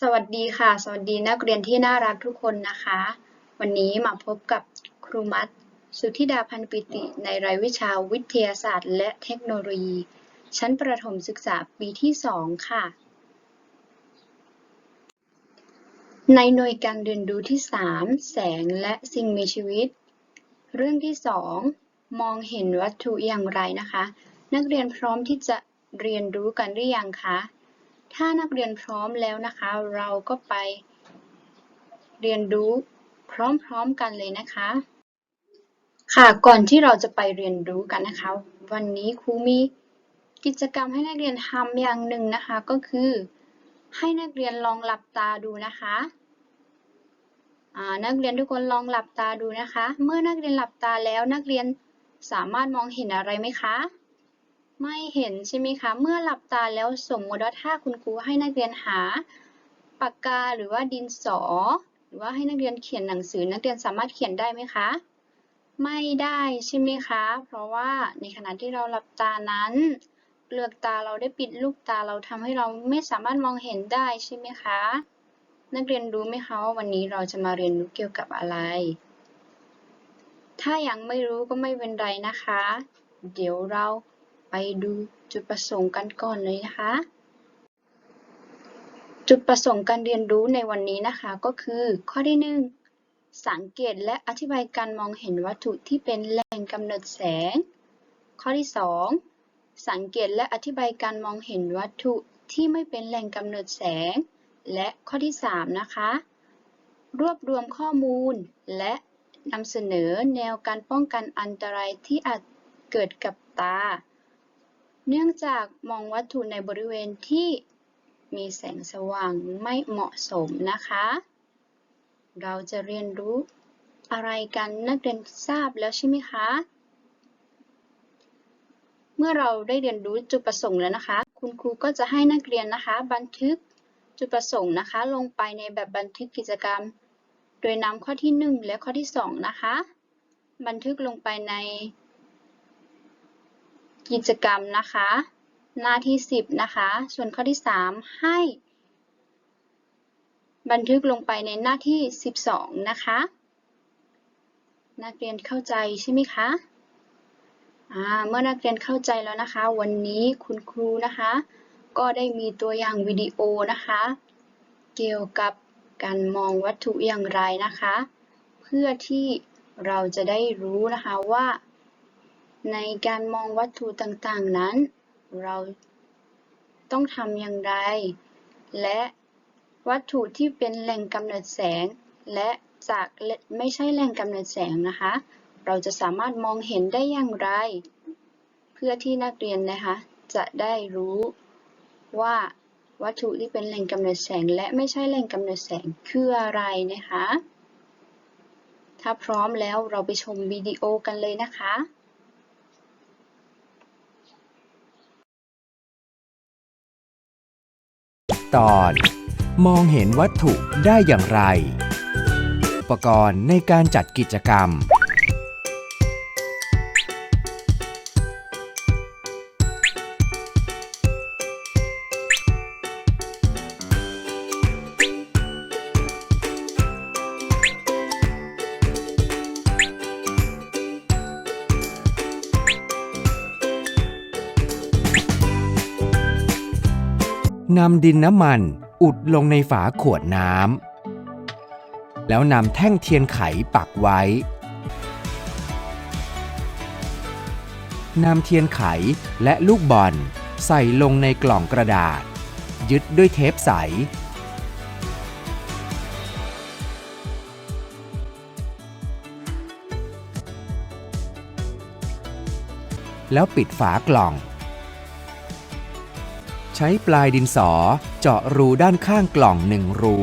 สวัสดีค่ะ สวัสดีนักเรียนที่น่ารักทุกคนนะคะ วันนี้มาพบกับครูมัดสุธิดาพันปิติในรายวิชาวิทยาศาสตร์ และเทคโนโลยี ชั้นประถมศึกษาปีที่ 2 ค่ะ ในหน่วยการเรียนรู้ที่ 3 แสงและสิ่งมีชีวิต เรื่องที่ 2 มองเห็นวัตถุอย่างไรนะคะ นักเรียนพร้อมที่จะเรียนรู้กันหรือยังคะ ถ้านักเรียนพร้อมแล้วนะคะ เราก็ไปเรียนรู้พร้อมๆกันเลยนะคะ ค่ะก่อนที่เราจะไปเรียนรู้กันนะคะ วันนี้ครูมีกิจกรรมให้นักเรียนทำอย่างหนึ่งนะคะก็คือ ให้นักเรียนลองหลับตาดูนะคะนักเรียนทุกคนลองหลับตาดูนะคะ เมื่อนักเรียนหลับตาแล้วนักเรียนสามารถมองเห็นอะไรไหมคะ ไม่เห็นใช่ไหมคะ เมื่อหลับตาแล้วสมมติว่าถ้าคุณครูให้นักเรียนหาปากกาหรือว่าดินสอ หรือว่าให้นักเรียนเขียนหนังสือนักเรียนสามารถเขียนได้ไหมคะ ไม่ได้ใช่ไหมคะ เพราะว่าในขณะที่เราหลับตานั้นเปลือกตาเราได้ปิดลูกตาเราทำให้เราไม่สามารถมองเห็นได้ใช่ไหมคะ นักเรียนรู้ไหมคะว่าวันนี้เราจะมาเรียนรู้เกี่ยวกับอะไร ถ้ายังไม่รู้ก็ไม่เป็นไรนะคะ เดี๋ยวเรา ไปดูจุดประสงค์กันก่อนเลยนะคะ จุดประสงค์การเรียนรู้ในวันนี้นะคะก็คือ ข้อที่หนึ่งสังเกตและอธิบายการมองเห็นวัตถุที่เป็นแหล่งกำเนิดแสง ข้อที่สองสังเกตและอธิบายการมองเห็นวัตถุที่ไม่เป็นแหล่งกำเนิดแสง และข้อที่สามนะคะ รวบรวมข้อมูลและนำเสนอแนวการป้องกันอันตรายที่อาจเกิดกับตา เนื่องจากมองวัตถุในบริเวณที่มีแสงสว่างไม่เหมาะสมนะคะ เราจะเรียนรู้อะไรกันนักเรียนทราบแล้วใช่ไหมคะ เมื่อเราได้เรียนรู้จุดประสงค์แล้วนะคะ คุณครูก็จะให้นักเรียนนะคะ บันทึกจุดประสงค์นะคะ ลงไปในแบบบันทึกกิจกรรม โดยนำข้อที่ 1 และข้อที่ 2 นะคะ บันทึกลงไปใน กิจกรรมนะคะ หน้าที่ 10 นะคะ ส่วนข้อที่ 3 ให้ บันทึกลงไปในหน้าที่ 12 นะคะ นักเรียนเข้าใจใช่ไหมคะเมื่อนักเรียนเข้าใจแล้วนะคะ วันนี้คุณครูนะคะ ก็ได้มีตัวอย่างวิดีโอนะคะ เกี่ยวกับการมองวัตถุอย่างไรนะคะ เพื่อที่เราจะได้รู้นะคะว่า ในการมองวัตถุต่างๆนั้น เราต้องทำอย่างไร และวัตถุที่เป็นแหล่งกำเนิดแสง และจากไม่ใช่แหล่งกำเนิดแสงนะคะ เราจะสามารถมองเห็นได้อย่างไร เพื่อที่นักเรียนนะคะ จะได้รู้ว่าวัตถุที่เป็นแหล่งกำเนิดแสง และไม่ใช่แหล่งกำเนิดแสงคืออะไรนะคะ ถ้าพร้อมแล้วเราไปชมวิดีโอกันเลยนะคะ ตอน มองเห็นวัตถุได้อย่างไร อุปกรณ์ในการจัดกิจกรรม นำดินน้ำมันอุดลงในฝาขวดน้ำแล้วนำแท่งเทียนไขปักไว้นำเทียนไขและลูกบอลใส่ลงในกล่องกระดาษ ยึดด้วยเทปใส แล้วปิดฝากล่อง ใช้ปลายดินสอเจาะรูด้านข้างกล่องหนึ่งรู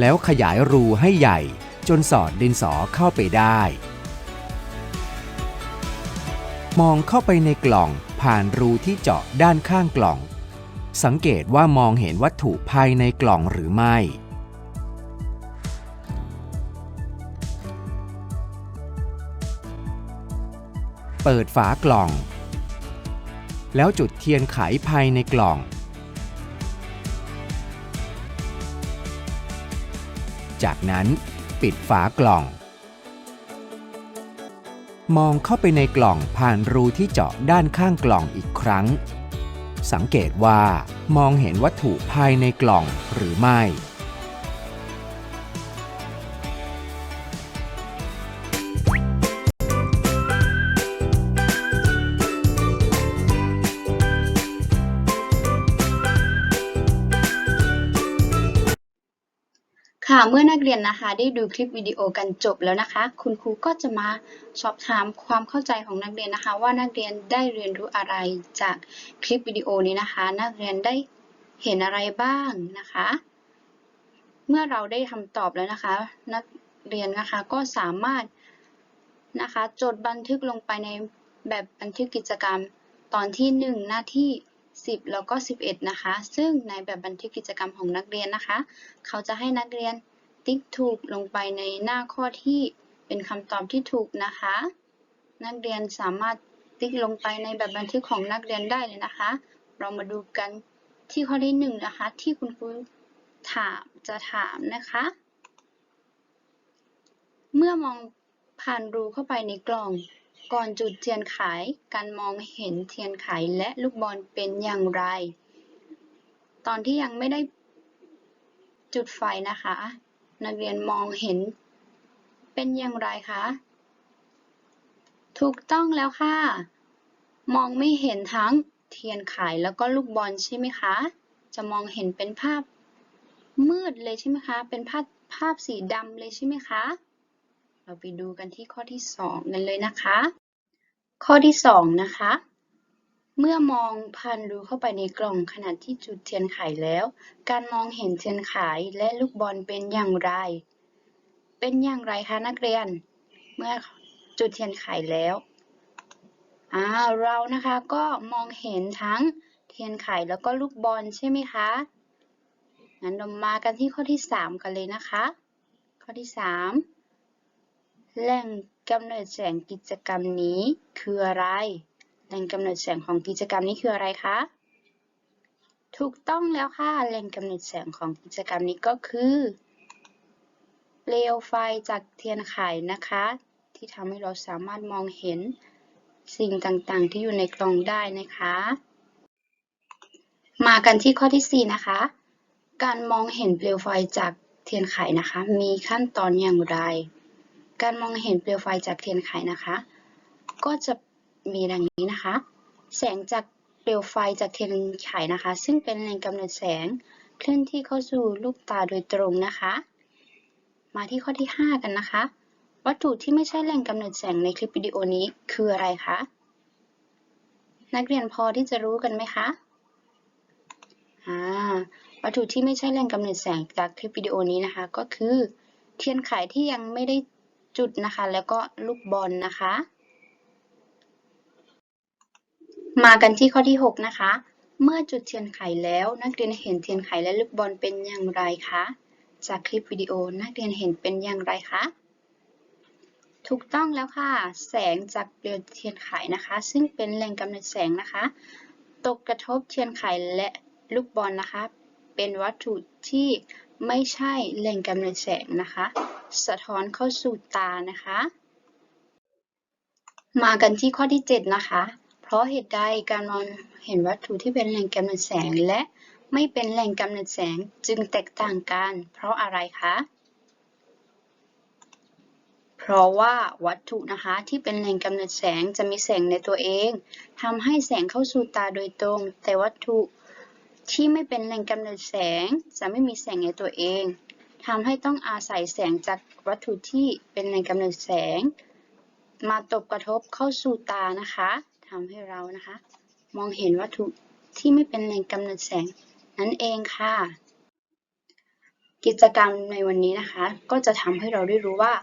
แล้วขยายรูให้ใหญ่จนสอดดินสอเข้าไปได้ มองเข้าไปในกล่องผ่านรูที่เจาะด้านข้างกล่อง สังเกตว่ามองเห็นวัตถุภายในกล่องหรือไม่ เปิดฝากล่อง แล้วจุดเทียนไขภายในกล่อง จากนั้นปิดฝากล่อง มองเข้าไปในกล่องผ่านรูที่เจาะด้านข้างกล่องอีกครั้ง สังเกตว่ามองเห็นวัตถุภายในกล่องหรือไม่ เมื่อนักเรียนนะคะ ได้ดูคลิปวิดีโอกันจบแล้วนะคะ คุณครูก็จะมาสอบถามความเข้าใจของนักเรียนนะคะ ว่านักเรียนได้เรียนรู้อะไรจากคลิปวิดีโอนี้นะคะ นักเรียนได้เห็นอะไรบ้างนะคะ เมื่อเราได้คำตอบแล้วนะคะ นักเรียนนะคะก็สามารถนะคะจดบันทึกลงไปในแบบบันทึกกิจกรรมตอนที่ 1 หน้าที่ 10 แล้วก็ 11 นะคะ ซึ่งในแบบบันทึกกิจกรรมของนักเรียนนะคะ เขาจะให้นักเรียน ติ๊กถูกลงไปในหน้าข้อที่เป็นคำตอบที่ถูกนะคะ นักเรียนสามารถติ๊กลงไปในแบบบันทึกของนักเรียนได้เลยนะคะ เรามาดูกันที่ข้อที่หนึ่งนะคะ ที่คุณครูถามจะถามนะคะ เมื่อมองผ่านรูเข้าไปในกล่อง ก่อนจุดเทียนไขการมองเห็นเทียนไขและลูกบอลเป็นอย่างไร ตอนที่ยังไม่ได้จุดไฟนะคะ นักเรียนมองเห็น เป็นอย่างไรคะ ถูกต้องแล้วค่ะ มองไม่เห็นทั้งเทียนไขแล้วก็ลูกบอลใช่ไหมคะ จะมองเห็นเป็นภาพมืดเลยใช่ไหมคะ เป็นภาพภาพสีดำเลยใช่ไหมคะ เราไปดูกันที่ข้อที่สองกันเลยนะคะ ข้อที่สองนะคะ เมื่อมองผ่านรูเข้าไปในกล่องขณะที่จุดเทียนไขแล้ว การมองเห็นเทียนไขและลูกบอลเป็นอย่างไร เป็นอย่างไรคะนักเรียน เมื่อจุดเทียนไขแล้วอ่าเรานะคะก็มองเห็นทั้งเทียนไขแล้วก็ลูกบอลใช่ไหมคะ งั้นเรามากันที่ข้อที่สามกันเลยนะคะ ข้อที่สามแหล่งกำเนิดแสงกิจกรรมนี้คืออะไร แหล่งกำเนิดแสงของกิจกรรมนี้คืออะไรคะ ถูกต้องแล้วค่ะ แหล่งกำเนิดแสงของกิจกรรมนี้ก็คือ เปลวไฟจากเทียนไขนะคะ ที่ทำให้เราสามารถมองเห็นสิ่งต่างๆ ที่อยู่ในกล่องได้นะคะ มากันที่ข้อที่ 4 นะคะ การมองเห็นเปลวไฟจากเทียนไขนะคะ มีขั้นตอนอย่างไร การมองเห็นเปลวไฟจากเทียนไขนะคะ ก็จะ มีดังนี้นะคะ แสงจากเปลวไฟจากเทียนไขนะคะ ซึ่งเป็นแหล่งกำเนิดแสงเคลื่อนที่เข้าสู่ลูกตาโดยตรงนะคะ มาที่ข้อที่ 5 กันนะคะ วัตถุที่ไม่ใช่แหล่งกำเนิดแสงในคลิปวิดีโอนี้คืออะไรคะนักเรียนพอที่จะรู้กันไหมคะอ่าวัตถุที่ไม่ใช่แหล่งกำเนิดแสงจากคลิปวิดีโอนี้นะคะ ก็คือ เทียนไขที่ยังไม่ได้จุดนะคะ แล้วก็ลูกบอลนะคะ มากันที่ข้อที่ 6 นะคะ เมื่อจุดเทียนไขแล้วนักเรียนเห็นเทียนไขและลูกบอลเป็นอย่างไรคะ จากคลิปวิดีโอนักเรียนเห็นเป็นอย่างไรคะ ถูกต้องแล้วค่ะ แสงจากเปลวเทียนไขนะคะ ซึ่งเป็นแหล่งกำเนิดแสงนะคะ ตกกระทบเทียนไขและลูกบอลนะคะ เป็นวัตถุที่ไม่ใช่แหล่งกำเนิดแสงนะคะ สะท้อนเข้าสู่ตานะคะ มากันที่ข้อที่ 7 นะคะ เพราะเหตุใดการมองเห็นวัตถุที่เป็นแหล่งกำเนิดแสงและไม่เป็นแหล่งกำเนิดแสงจึงแตกต่างกัน เพราะอะไรคะ เพราะว่าวัตถุนะคะที่เป็นแหล่งกำเนิดแสงจะมีแสงในตัวเองทำให้แสงเข้าสู่ตาโดยตรง แต่วัตถุที่ไม่เป็นแหล่งกำเนิดแสงจะไม่มีแสงในตัวเองทำให้ต้องอาศัยแสงจากวัตถุที่เป็นแหล่งกำเนิดแสง มาตบกระทบเข้าสู่ตานะคะ ทำให้เรานะคะ มองเห็นวัตถุที่ไม่เป็นแหล่งกำเนิดแสงนั่นเองค่ะ กิจกรรมในวันนี้นะคะ ก็จะทำให้เราได้รู้ว่า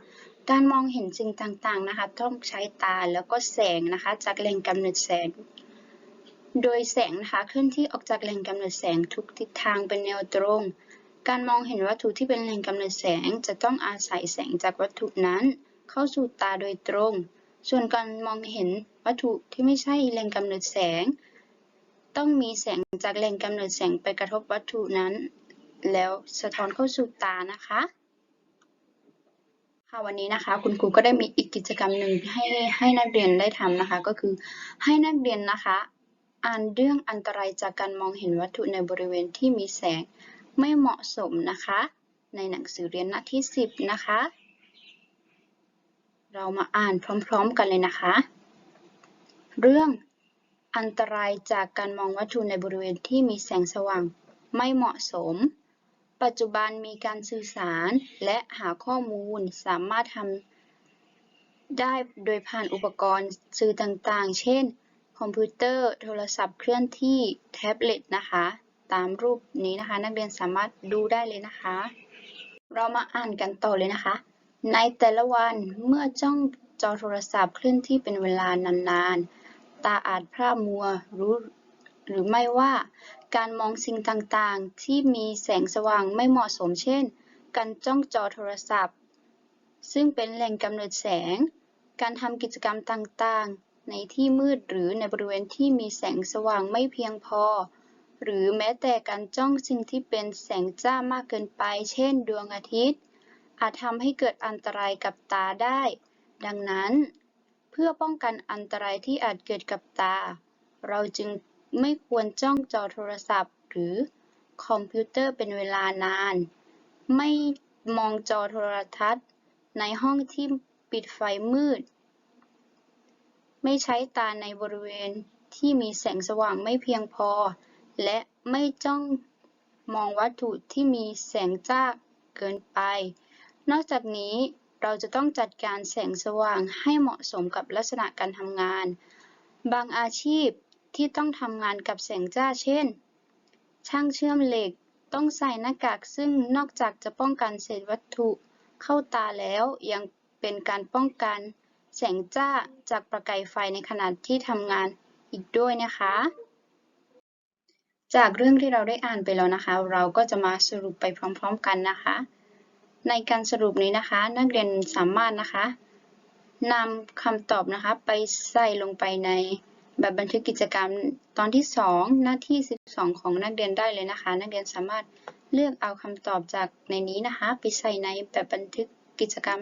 การมองเห็นสิ่งต่างๆนะคะ ต้องใช้ตาแล้วก็แสงนะคะ จากแหล่งกำเนิดแสง โดยแสงนะคะเคลื่อนที่ออกจากแหล่งกำเนิดแสงทุกทิศทางเป็นแนวตรง การมองเห็นวัตถุที่เป็นแหล่งกำเนิดแสง จะต้องอาศัยแสงจากวัตถุนั้น เข้าสู่ตาโดยตรง ส่วนการมองเห็นวัตถุที่ไม่ใช่แหล่งกำเนิดแสง ต้องมีแสงจากแหล่งกำเนิดแสงไปกระทบวัตถุนั้น แล้วสะท้อนเข้าสู่ตานะคะค่ะวันนี้นะคะ คุณครูก็ได้มีอีกกิจกรรมหนึ่งให้ให้นักเรียนได้ทำนะคะ ก็คือให้นักเรียนนะคะ อ่านเรื่องอันตรายจากการมองเห็นวัตถุในบริเวณที่มีแสงไม่เหมาะสมนะคะ ในหนังสือเรียนหน้าที่ 10 นะคะ เรามาอ่านพร้อมๆกันเลยนะคะ เรื่องอันตรายจากการมองวัตถุในบริเวณที่มีแสงสว่างไม่เหมาะสม ปัจจุบันมีการสื่อสารและหาข้อมูลสามารถทำได้โดยผ่านอุปกรณ์สื่อต่างๆ เช่น คอมพิวเตอร์ โทรศัพท์เคลื่อนที่แท็บเล็ตนะคะ ตามรูปนี้นะคะ นักเรียนสามารถดูได้เลยนะคะ เรามาอ่านกันต่อเลยนะคะ ในแต่ละวันเมื่อจ้องจอโทรศัพท์เคลื่อนที่เป็นเวลานานๆ ตาอาจพร่ามัวรู้หรือไม่ว่าการมองสิ่งต่างๆ ที่มีแสงสว่างไม่เหมาะสมเช่น การจ้องจอโทรศัพท์ ซึ่งเป็นแหล่งกำเนิดแสง การทำกิจกรรมต่างๆ ในที่มืดหรือในบริเวณที่มีแสงสว่างไม่เพียงพอ หรือแม้แต่การจ้องสิ่งที่เป็นแสงจ้ามากเกินไป เช่น ดวงอาทิตย์ อาจทำให้เกิดอันตรายกับตาได้ ดังนั้น เพื่อป้องกันอันตรายที่อาจเกิดกับตา เราจึงไม่ควรจ้องจอโทรศัพท์ หรือคอมพิวเตอร์เป็นเวลานาน ไม่มองจอโทรทัศน์ ในห้องที่ปิดไฟมืด ไม่ใช้ตาในบริเวณที่มีแสงสว่างไม่เพียงพอ และไม่จ้องมองวัตถุที่มีแสงจ้าเกินไป นอกจากนี้เราจะต้องจัดการแสงสว่างให้เหมาะสมกับลักษณะการทำงาน บางอาชีพที่ต้องทำงานกับแสงจ้าเช่น ช่างเชื่อมเหล็กต้องใส่หน้ากากซึ่งนอกจากจะป้องกันเศษวัตถุเข้าตาแล้วยังเป็นการป้องกันแสงจ้าจากประกายไฟในขณะที่ทำงานอีกด้วยนะคะ จากเรื่องที่เราได้อ่านไปแล้วนะคะ เราก็จะมาสรุปไปพร้อม ๆ กันนะคะ ในการสรุปนี้นะคะ นักเรียนสามารถนะคะนำคำตอบนะคะไปใส่ลงไปในแบบบันทึกกิจกรรมตอนที่ 2 หน้าที่ 12 ของนักเรียนได้เลยนะคะ นักเรียนสามารถเลือกเอาคำตอบจากในนี้นะคะ ไปใส่ในแบบบันทึกกิจกรรม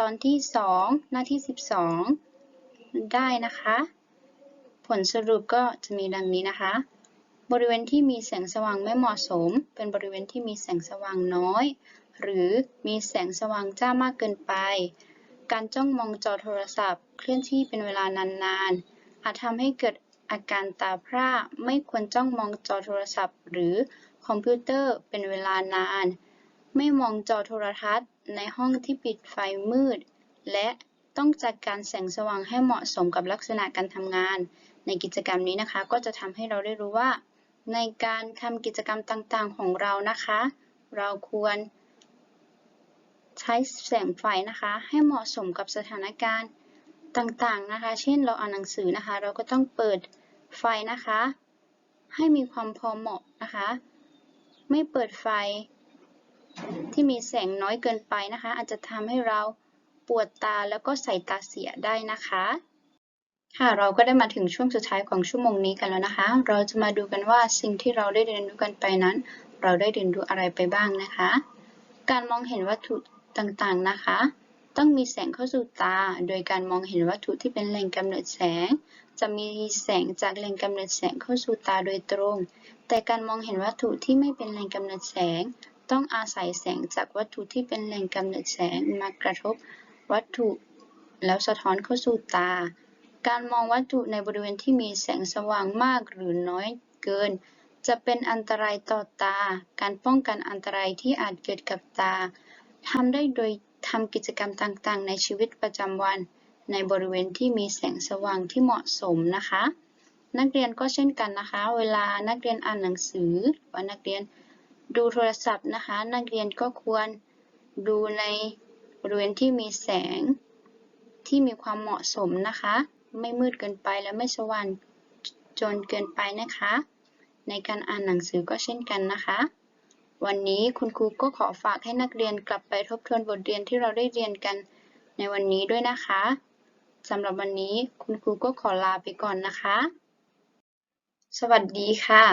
ตอนที่ 2 หน้าที่ 12 ได้นะคะ ผลสรุปก็จะมีดังนี้นะคะ บริเวณที่มีแสงสว่างไม่เหมาะสม เป็นบริเวณที่มีแสงสว่างน้อย หรือมีแสงสว่างจ้ามากเกินไป การจ้องมองจอโทรศัพท์ เคลื่อนที่เป็นเวลานานๆ อาจทำให้เกิดอาการตาพร่า ไม่ควรจ้องมองจอโทรศัพท์ หรือคอมพิวเตอร์เป็นเวลานาน ไม่มองจอโทรทัศน์ ในห้องที่ปิดไฟมืด และต้องจัดการแสงสว่างให้เหมาะสมกับลักษณะการทำงาน ในกิจกรรมนี้นะคะ ก็จะทำให้เราได้รู้ว่า ในการทำกิจกรรมต่างๆ ของเรานะคะ เราควร ใช้แสงไฟนะคะ ให้เหมาะสมกับสถานการณ์ต่างๆนะคะ เช่นเราอ่านหนังสือนะคะ เราก็ต้องเปิดไฟนะคะ ให้มีความพอเหมาะนะคะ ไม่เปิดไฟที่มีแสงน้อยเกินไปนะคะ อาจจะทำให้เราปวดตาแล้วก็ใส่ตาเสียได้นะคะ ค่ะเราก็ได้มาถึงช่วงสุดท้ายของชั่วโมงนี้กันแล้วนะคะ เราจะมาดูกันว่าสิ่งที่เราได้เรียนรู้กันไปนั้น เราได้เรียนรู้อะไรไปบ้างนะคะ การมองเห็นวัตถุ ต่างๆนะคะ ต้องมีแสงเข้าสู่ตา โดยการมองเห็นวัตถุที่เป็นแหล่งกำเนิดแสง จะมีแสงจากแหล่งกำเนิดแสงเข้าสู่ตาโดยตรง แต่การมองเห็นวัตถุที่ไม่เป็นแหล่งกำเนิดแสง ต้องอาศัยแสงจากวัตถุที่เป็นแหล่งกำเนิดแสงมากระทบวัตถุแล้วสะท้อนเข้าสู่ตา การมองวัตถุในบริเวณที่มีแสงสว่างมากหรือน้อยเกิน จะเป็นอันตรายต่อตา การป้องกันอันตรายที่อาจเกิดกับตา ทำได้โดยทำกิจกรรมต่างๆ ในชีวิตประจำวัน ในบริเวณที่มีแสงสว่างที่เหมาะสมนะคะ นักเรียนก็เช่นกันนะคะ เวลานักเรียนอ่านหนังสือหรือว่านักเรียนดูโทรศัพท์นะคะ นักเรียนก็ควรดูในบริเวณที่มีแสงที่มีความเหมาะสมนะคะ ไม่มืดเกินไปและไม่สว่างจนเกินไปนะคะ ในการอ่านหนังสือก็เช่นกันนะคะ วันนี้คุณครูก็ขอฝากให้นักเรียนกลับไปทบทวนบทเรียนที่เราได้เรียนกันในวันนี้ด้วยนะคะสำหรับวันนี้คุณครูก็ขอลาไปก่อนนะคะ สวัสดีค่ะ